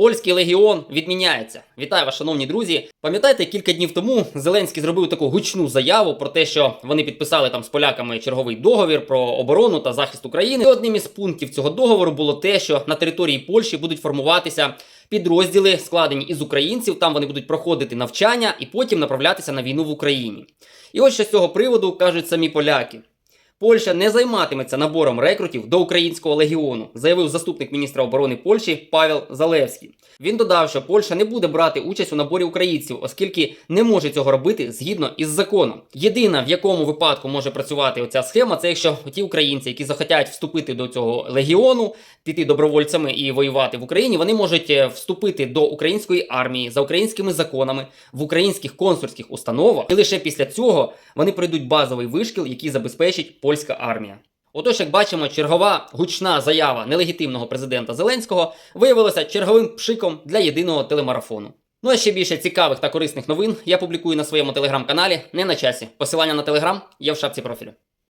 Польський легіон відміняється. Вітаю вас, шановні друзі. Пам'ятаєте, кілька днів тому Зеленський зробив таку гучну заяву про те, що вони підписали там з поляками черговий договір про оборону та захист України. І одним із пунктів цього договору було те, що на території Польщі будуть формуватися підрозділи, складені із українців. Там вони будуть проходити навчання і потім направлятися на війну в Україні. І ось що з цього приводу кажуть самі поляки. Польща не займатиметься набором рекрутів до українського легіону, заявив заступник міністра оборони Польщі Павел Залевський. Він додав, що Польща не буде брати участь у наборі українців, оскільки не може цього робити згідно із законом. Єдина, в якому випадку може працювати оця схема, це якщо ті українці, які захотять вступити до цього легіону, піти добровольцями і воювати в Україні, вони можуть е, вступити до української армії за українськими законами в українських консульських установах, і лише після цього вони пройдуть базовий вишкіл, який забезпечить польська армія. Отож, як бачимо, чергова гучна заява нелегітимного президента Зеленського виявилася черговим пшиком для єдиного телемарафону. Ну а ще більше цікавих та корисних новин я публікую на своєму телеграм-каналі не на часі. Посилання на телеграм є в шапці профілю.